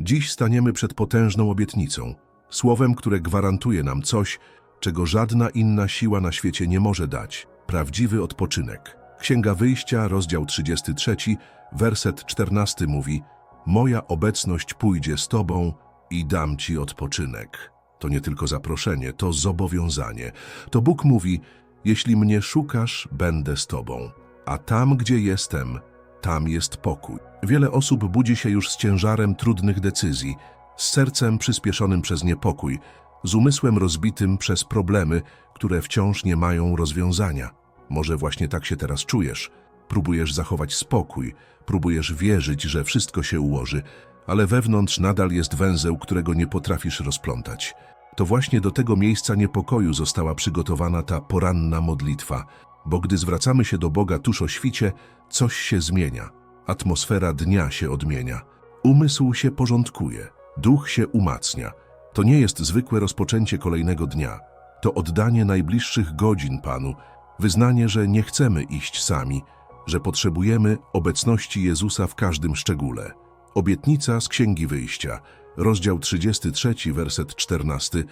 Dziś staniemy przed potężną obietnicą, słowem, które gwarantuje nam coś, czego żadna inna siła na świecie nie może dać prawdziwy odpoczynek. Księga Wyjścia, rozdział 33, werset 14 mówi: Moja obecność pójdzie z Tobą i dam Ci odpoczynek. To nie tylko zaproszenie, to zobowiązanie. To Bóg mówi: Jeśli mnie szukasz, będę z Tobą, a tam, gdzie jestem, tam jest pokój. Wiele osób budzi się już z ciężarem trudnych decyzji, z sercem przyspieszonym przez niepokój, z umysłem rozbitym przez problemy, które wciąż nie mają rozwiązania. Może właśnie tak się teraz czujesz. Próbujesz zachować spokój, próbujesz wierzyć, że wszystko się ułoży, ale wewnątrz nadal jest węzeł, którego nie potrafisz rozplątać. To właśnie do tego miejsca niepokoju została przygotowana ta poranna modlitwa, bo gdy zwracamy się do Boga tuż o świcie, coś się zmienia. Atmosfera dnia się odmienia. Umysł się porządkuje, duch się umacnia. To nie jest zwykłe rozpoczęcie kolejnego dnia. To oddanie najbliższych godzin Panu, wyznanie, że nie chcemy iść sami, że potrzebujemy obecności Jezusa w każdym szczególe. Obietnica z Księgi Wyjścia, rozdział 33, werset 14,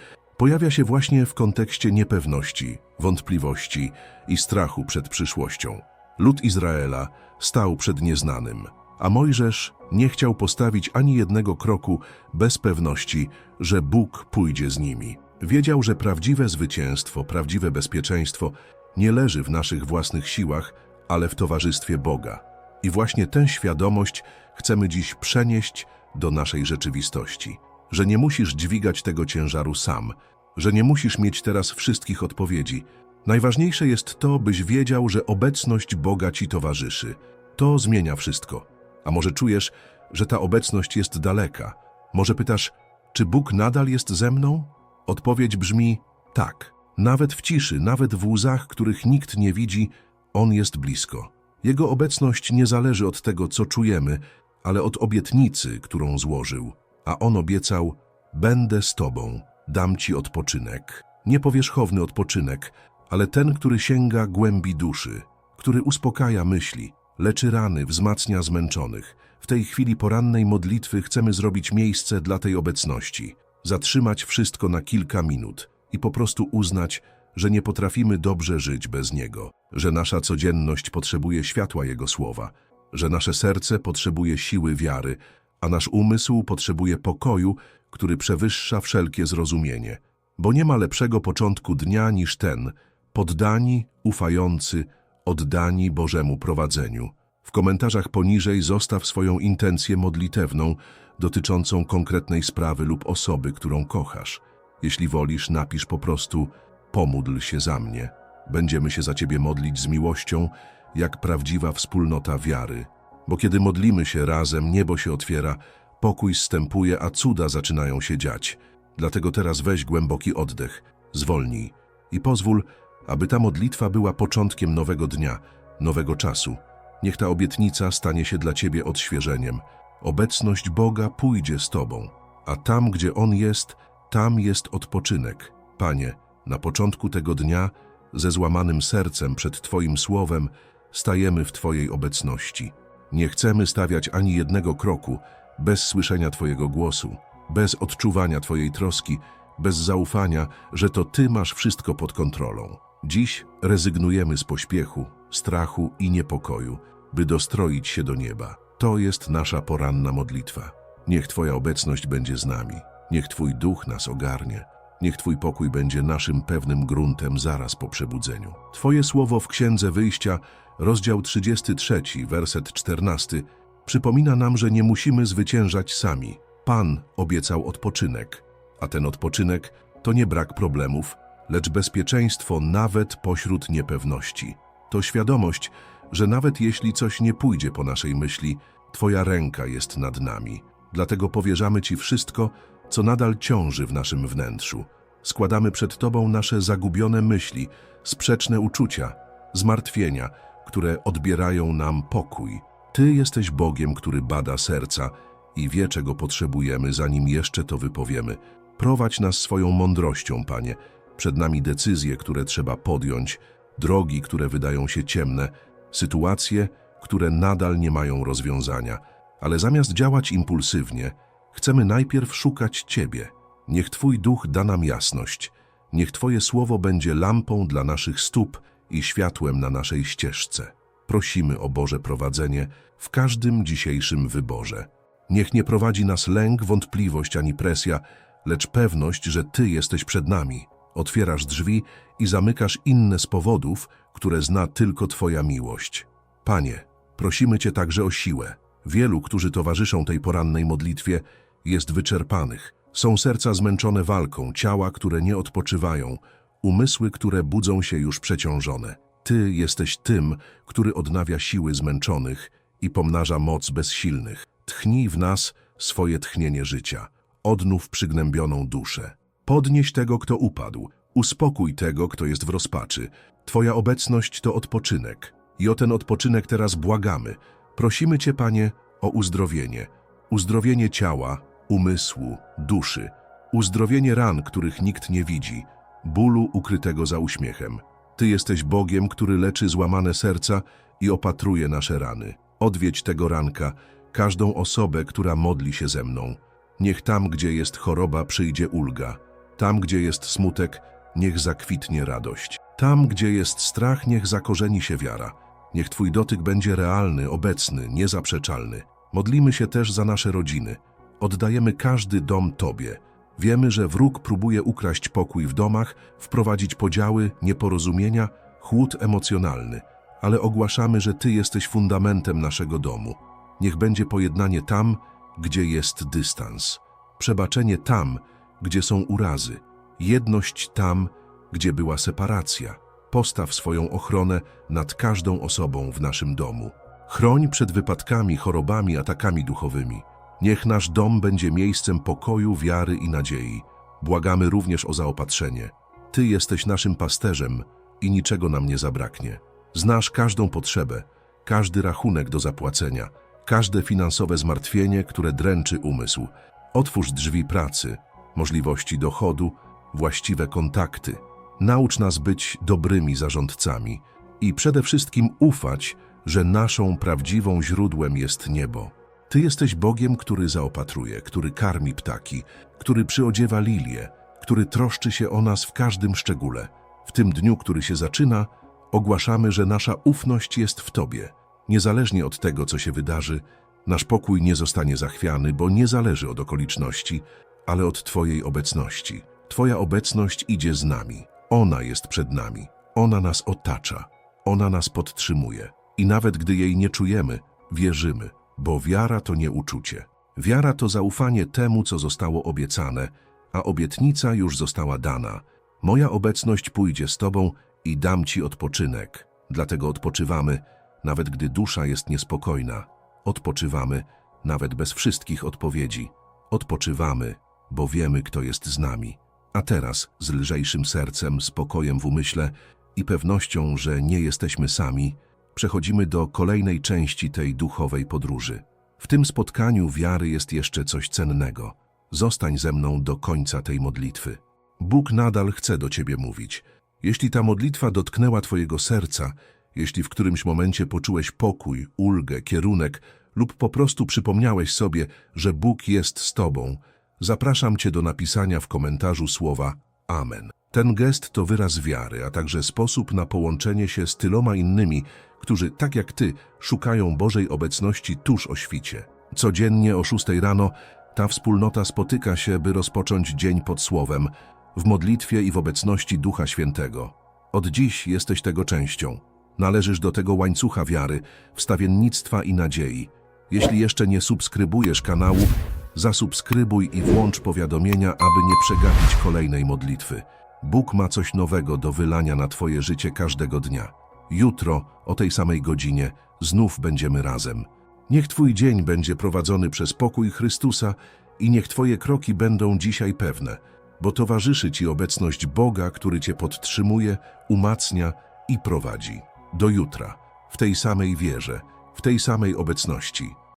pojawia się właśnie w kontekście niepewności, wątpliwości i strachu przed przyszłością. Lud Izraela stał przed nieznanym, a Mojżesz nie chciał postawić ani jednego kroku bez pewności, że Bóg pójdzie z nimi. Wiedział, że prawdziwe zwycięstwo, prawdziwe bezpieczeństwo nie leży w naszych własnych siłach, ale w towarzystwie Boga. I właśnie tę świadomość chcemy dziś przenieść do naszej rzeczywistości. Że nie musisz dźwigać tego ciężaru sam, że nie musisz mieć teraz wszystkich odpowiedzi. Najważniejsze jest to, byś wiedział, że obecność Boga ci towarzyszy. To zmienia wszystko. A może czujesz, że ta obecność jest daleka? Może pytasz, czy Bóg nadal jest ze mną? Odpowiedź brzmi tak. Nawet w ciszy, nawet w łzach, których nikt nie widzi, On jest blisko. Jego obecność nie zależy od tego, co czujemy, ale od obietnicy, którą złożył. A On obiecał, będę z Tobą, dam Ci odpoczynek. Nie powierzchowny odpoczynek, ale ten, który sięga głębi duszy, który uspokaja myśli, leczy rany, wzmacnia zmęczonych. W tej chwili porannej modlitwy chcemy zrobić miejsce dla tej obecności, zatrzymać wszystko na kilka minut i po prostu uznać, że nie potrafimy dobrze żyć bez Niego, że nasza codzienność potrzebuje światła Jego słowa, że nasze serce potrzebuje siły wiary, a nasz umysł potrzebuje pokoju, który przewyższa wszelkie zrozumienie. Bo nie ma lepszego początku dnia niż ten, poddani, ufający, oddani Bożemu prowadzeniu. W komentarzach poniżej zostaw swoją intencję modlitewną dotyczącą konkretnej sprawy lub osoby, którą kochasz. Jeśli wolisz, napisz po prostu pomódl się za mnie. Będziemy się za Ciebie modlić z miłością, jak prawdziwa wspólnota wiary. Bo kiedy modlimy się razem, niebo się otwiera, pokój zstępuje, a cuda zaczynają się dziać. Dlatego teraz weź głęboki oddech, zwolnij i pozwól, aby ta modlitwa była początkiem nowego dnia, nowego czasu. Niech ta obietnica stanie się dla Ciebie odświeżeniem. Obecność Boga pójdzie z Tobą, a tam, gdzie On jest, tam jest odpoczynek. Panie, na początku tego dnia, ze złamanym sercem przed Twoim słowem, stajemy w Twojej obecności. Nie chcemy stawiać ani jednego kroku bez słyszenia Twojego głosu, bez odczuwania Twojej troski, bez zaufania, że to Ty masz wszystko pod kontrolą. Dziś rezygnujemy z pośpiechu, strachu i niepokoju, by dostroić się do nieba. To jest nasza poranna modlitwa. Niech Twoja obecność będzie z nami. Niech Twój duch nas ogarnie. Niech Twój pokój będzie naszym pewnym gruntem zaraz po przebudzeniu. Twoje słowo w Księdze Wyjścia, rozdział 33, werset 14, przypomina nam, że nie musimy zwyciężać sami. Pan obiecał odpoczynek, a ten odpoczynek to nie brak problemów, lecz bezpieczeństwo nawet pośród niepewności. To świadomość, że nawet jeśli coś nie pójdzie po naszej myśli, Twoja ręka jest nad nami. Dlatego powierzamy Ci wszystko, co nadal ciąży w naszym wnętrzu. Składamy przed Tobą nasze zagubione myśli, sprzeczne uczucia, zmartwienia, które odbierają nam pokój. Ty jesteś Bogiem, który bada serca i wie, czego potrzebujemy, zanim jeszcze to wypowiemy. Prowadź nas swoją mądrością, Panie. Przed nami decyzje, które trzeba podjąć, drogi, które wydają się ciemne, sytuacje, które nadal nie mają rozwiązania. Ale zamiast działać impulsywnie, Chcemy najpierw szukać Ciebie. Niech Twój duch da nam jasność. Niech Twoje słowo będzie lampą dla naszych stóp i światłem na naszej ścieżce. Prosimy o Boże prowadzenie w każdym dzisiejszym wyborze. Niech nie prowadzi nas lęk, wątpliwość ani presja, lecz pewność, że Ty jesteś przed nami. Otwierasz drzwi i zamykasz inne z powodów, które zna tylko Twoja miłość. Panie, prosimy Cię także o siłę. Wielu, którzy towarzyszą tej porannej modlitwie, jest wyczerpanych. Są serca zmęczone walką, ciała, które nie odpoczywają, umysły, które budzą się już przeciążone. Ty jesteś tym, który odnawia siły zmęczonych i pomnaża moc bezsilnych. Tchnij w nas swoje tchnienie życia. Odnów przygnębioną duszę. Podnieś tego, kto upadł. Uspokój tego, kto jest w rozpaczy. Twoja obecność to odpoczynek. I o ten odpoczynek teraz błagamy. Prosimy Cię, Panie, o uzdrowienie. Uzdrowienie ciała, umysłu, duszy. Uzdrowienie ran, których nikt nie widzi. Bólu ukrytego za uśmiechem. Ty jesteś Bogiem, który leczy złamane serca i opatruje nasze rany. Odwiedź tego ranka, każdą osobę, która modli się ze mną. Niech tam, gdzie jest choroba, przyjdzie ulga. Tam, gdzie jest smutek, niech zakwitnie radość. Tam, gdzie jest strach, niech zakorzeni się wiara. Niech Twój dotyk będzie realny, obecny, niezaprzeczalny. Modlimy się też za nasze rodziny. Oddajemy każdy dom Tobie. Wiemy, że wróg próbuje ukraść pokój w domach, wprowadzić podziały, nieporozumienia, chłód emocjonalny, ale ogłaszamy, że Ty jesteś fundamentem naszego domu. Niech będzie pojednanie tam, gdzie jest dystans, przebaczenie tam, gdzie są urazy, jedność tam, gdzie była separacja. Postaw swoją ochronę nad każdą osobą w naszym domu. Chroń przed wypadkami, chorobami, atakami duchowymi. Niech nasz dom będzie miejscem pokoju, wiary i nadziei. Błagamy również o zaopatrzenie. Ty jesteś naszym pasterzem i niczego nam nie zabraknie. Znasz każdą potrzebę, każdy rachunek do zapłacenia, każde finansowe zmartwienie, które dręczy umysł. Otwórz drzwi pracy, możliwości dochodu, właściwe kontakty. Naucz nas być dobrymi zarządcami i przede wszystkim ufać, że naszą prawdziwą źródłem jest niebo. Ty jesteś Bogiem, który zaopatruje, który karmi ptaki, który przyodziewa lilie, który troszczy się o nas w każdym szczególe. W tym dniu, który się zaczyna, ogłaszamy, że nasza ufność jest w Tobie. Niezależnie od tego, co się wydarzy, nasz pokój nie zostanie zachwiany, bo nie zależy od okoliczności, ale od Twojej obecności. Twoja obecność idzie z nami. Ona jest przed nami. Ona nas otacza. Ona nas podtrzymuje. I nawet gdy jej nie czujemy, wierzymy, bo wiara to nie uczucie. Wiara to zaufanie temu, co zostało obiecane, a obietnica już została dana. Moja obecność pójdzie z Tobą i dam Ci odpoczynek. Dlatego odpoczywamy, nawet gdy dusza jest niespokojna. Odpoczywamy, nawet bez wszystkich odpowiedzi. Odpoczywamy, bo wiemy, kto jest z nami. A teraz, z lżejszym sercem, spokojem w umyśle i pewnością, że nie jesteśmy sami, przechodzimy do kolejnej części tej duchowej podróży. W tym spotkaniu wiary jest jeszcze coś cennego. Zostań ze mną do końca tej modlitwy. Bóg nadal chce do Ciebie mówić. Jeśli ta modlitwa dotknęła Twojego serca, jeśli w którymś momencie poczułeś pokój, ulgę, kierunek lub po prostu przypomniałeś sobie, że Bóg jest z Tobą, zapraszam Cię do napisania w komentarzu słowa Amen. Ten gest to wyraz wiary, a także sposób na połączenie się z tyloma innymi, którzy, tak jak Ty, szukają Bożej obecności tuż o świcie. Codziennie o 6 rano ta wspólnota spotyka się, by rozpocząć dzień pod słowem, w modlitwie i w obecności Ducha Świętego. Od dziś jesteś tego częścią. Należysz do tego łańcucha wiary, wstawiennictwa i nadziei. Jeśli jeszcze nie subskrybujesz kanału, zasubskrybuj i włącz powiadomienia, aby nie przegapić kolejnej modlitwy. Bóg ma coś nowego do wylania na Twoje życie każdego dnia. Jutro, o tej samej godzinie, znów będziemy razem. Niech Twój dzień będzie prowadzony przez pokój Chrystusa i niech Twoje kroki będą dzisiaj pewne, bo towarzyszy Ci obecność Boga, który Cię podtrzymuje, umacnia i prowadzi. Do jutra, w tej samej wierze, w tej samej obecności.